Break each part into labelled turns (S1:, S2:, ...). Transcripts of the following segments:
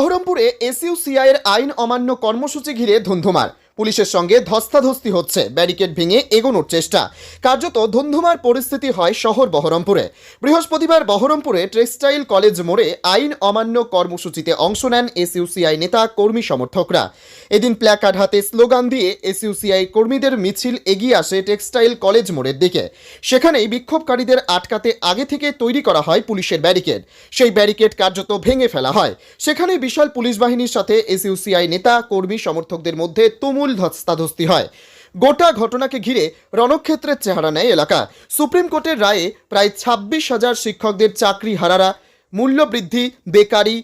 S1: বহরমপুরে এসইউসিআই এর আইন অমান্য কর্মসূচি ঘিরে ধুন্ধুমার। পুলিশের সঙ্গে ধস্তাধস্তি হচ্ছে। ব্যারিকেড ভেঙে এগোনোর চেষ্টা। কার্যত ধুন্ধুমার পরিস্থিতি হয় শহর বহরমপুরে। বৃহস্পতিবার বহরমপুরে টেক্সটাইল কলেজ মোড়ে আইন অমান্য কর্মসূচিতে অংশ নেন এসইউসিআই নেতা কর্মী সমর্থকরা। এদিন প্ল্যাকার্ড হাতে স্লোগান দিয়ে এসইউসিআই কর্মীদের মিছিল এগিয়ে আসে টেক্সটাইল কলেজ মোড়ের দিকে। সেখানেই বিক্ষোভকারীদের আটকাতে আগে থেকে তৈরি করা হয় পুলিশের ব্যারিকেড। সেই ব্যারিকেড কার্যত ভেঙে ফেলা হয়। সেখানে বিশাল পুলিশ বাহিনীর সাথে এসইউসিআই নেতা, কর্মী, সমর্থকদের মধ্যে তুমুল ধস্তাধস্তি হয়। গোটা ঘটনাকে ঘিরে রণক্ষেত্রের চেহারা নেয় এলাকা। সুপ্রিম কোর্টের রায়ে প্রায় ছাব্বিশ হাজার শিক্ষকদের চাকরি হারারা, মূল্যবৃদ্ধি, বেকারি,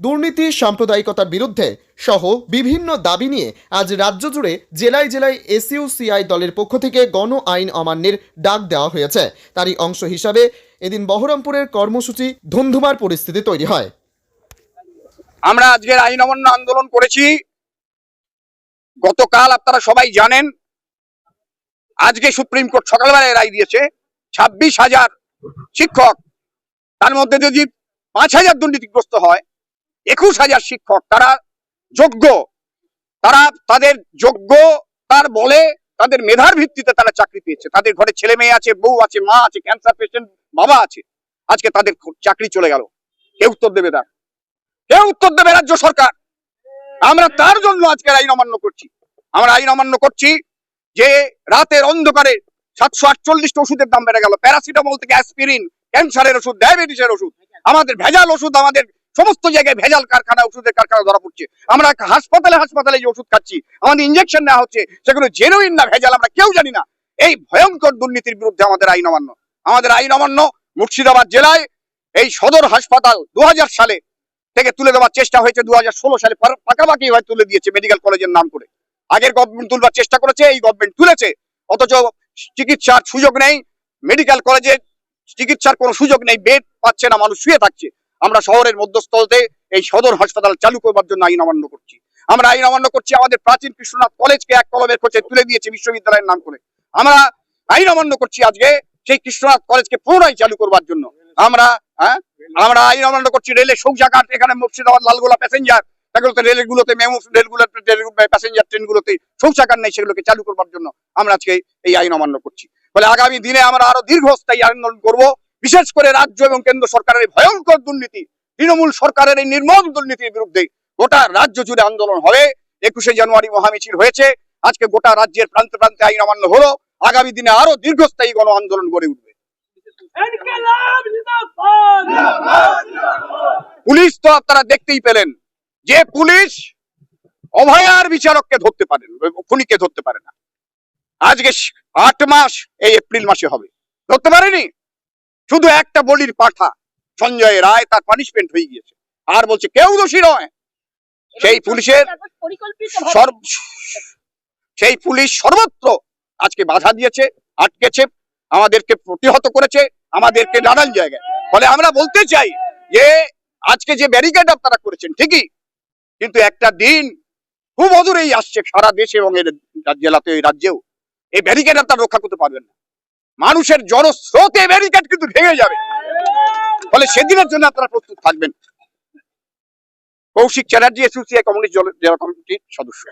S1: দুর্নীতি, সাম্প্রদায়িকতার বিরুদ্ধে সহ বিভিন্ন দাবি নিয়ে আজ রাজ্য জুড়ে জেলায় জেলায় এসইউসিআই দলের পক্ষ থেকে গণ আইন অমান্যের ডাক দেওয়া হয়েছে। তারই অংশ হিসাবে এদিন বহরমপুরের কর্মসূচি ধুন্ধুমার পরিস্থিতি তৈরি হয়।
S2: আমরা আজকের আইন অমান্য আন্দোলন করেছি। গতকাল আপনারা সবাই জানেন, আজকে সুপ্রিম কোর্ট সকালবেলায় রায় দিয়েছে, ছাব্বিশ হাজার শিক্ষক, তার মধ্যে যদি পাঁচ হাজার দুর্নীতিগ্রস্ত হয়, একুশ হাজার শিক্ষক, তারা যোগ্য। তারা তাদের যোগ্য, তার বলে তাদের মেধার ভিত্তিতে তারা চাকরি পেয়েছে। তাদের ঘরে ছেলে মেয়ে আছে, বউ আছে, মা আছে ক্যান্সার পেশেন্ট বাবা আছে। আজকে তাদের চাকরি চলে গেল। কে উত্তর দেবে তার কে উত্তর দেবে রাজ্য সরকার। আমরা তার জন্য আজকের আইন অমান্য করছি। আমরা আইন অমান্য করছি যে রাতের অন্ধকারে সাতশো আটচল্লিশটা ওষুধের দাম বেড়ে গেল। প্যারাসিটামল থেকে অ্যাসপিরিন, ক্যান্সারের ওষুধ, ডায়াবেটিসের ওষুধ, আমাদের ভেজাল ওষুধ, আমাদের সমস্ত জায়গায় ভেজাল কারখানা, ওষুধের কারখানা ধরা পড়ছে। আমরা হাসপাতালে হাসপাতালে যে ওষুধ খাচ্ছি, আমাদের ইঞ্জেকশন নেওয়া হচ্ছে, সেগুলো জেনুইন না ভেজাল, আমরা কেউ জানি না। এই ভয়ঙ্কর দুর্নীতির বিরুদ্ধে আমাদের আইন অমান্য। আমাদের আইন অমান্য মুর্শিদাবাদ জেলায় এই সদর হাসপাতাল দু হাজার সালে থেকে তুলে দেওয়ার চেষ্টা হয়েছে দু হাজার ষোলো সালে। পাকাপাকি হয়ে তুলে দিয়েছে মেডিকেল কলেজের নাম করে। আগের গভর্নমেন্ট তুলবার চেষ্টা করেছে, এই গভর্নমেন্ট তুলেছে। অথচ চিকিৎসার সুযোগ নেই মেডিকেল কলেজে চিকিৎসার কোনো সুযোগ নেই বেড পাচ্ছে না, মানুষ শুয়ে থাকছে। আমরা শহরের মধ্যস্থলতে এই সদর হাসপাতাল চালু করবার জন্য আইন অমান্য করছি। আমরা আইন অমান্য করছি, আমাদের প্রাচীন কৃষ্ণনাথ কলেজকে এক কলমের খোঁজে তুলে দিয়েছে বিশ্ববিদ্যালয়ের নাম করে। আমরা আইন অমান্য করছি আজকে সেই কৃষ্ণনাথ কলেজকে পুনরায় চালু করবার জন্য। আমরা হ্যাঁ? আমরা আইন অমান্য করছি রেলের শৌচাগার, এখানে মুর্শিদাবাদ, লালগোলা প্যাসেঞ্জার। রেলগুলোতে, মেমো প্যাসেঞ্জার ট্রেনগুলোতে শৌচাগার নেই সেগুলোকে চালু করবার জন্য আমরা আজকে এই আইন অমান্য করছি। আগামী দিনে আমরা আরও দীর্ঘস্থায়ী আন্দোলন করব, বিশেষ করে রাজ্য এবং কেন্দ্র সরকারের ভয়ঙ্কর দুর্নীতি, তৃণমূল সরকারের এই নির্মম দুর্নীতির বিরুদ্ধে গোটা রাজ্য জুড়ে আন্দোলন হবে। একুশে জানুয়ারি মহামিছিল হয়েছে, আজকে গোটা রাজ্যের প্রান্তে প্রান্তে আইন অমান্য হলো। আগামী দিনে আরও দীর্ঘস্থায়ী গণ আন্দোলন গড়ে উঠবে। পুলিশ তো আপনারা দেখতেই পেলেন যে পুলিশ অভয়ার বিচারককে ধরতে পারে খুনিকে ধরতে পারে না। আজকে আট মাস এই এপ্রিল মাসে হবে। ধরতে পারেনি? শুধু একটা বলির পাঠা সঞ্জয় রায় তার পানিশমেন্ট হয়ে গিয়েছে। আর বলছে কেউ দোষী নয়। সেই পুলিশের সেই পুলিশ সর্বত্র আজকে বাধা দিয়েছে, আটকেছে, আমাদেরকে প্রতিহত করেছে, আমাদেরকে নানান জায়গায়। ফলে আমরা বলতে চাই যে, আজকে যে ব্যারিকেড আপনারা করেছেন, ঠিকই, কিন্তু একটা দিন খুব অদূরেই আসছে সারা দেশে এবং এর জেলাতে, এই রাজ্যেও। এই ব্যারিকেড আপনারা রক্ষা করতে পারবেন না। মানুষের জনস্রোতে ব্যারিকেড কিন্তু ভেঙে যাবে। ফলে সেদিনের জন্য আপনারা প্রস্তুত থাকবেন। কৌশিক চ্যাটার্জি এসোসিয়াই কমিউনিস্ট জেলা কমিটির সদস্য।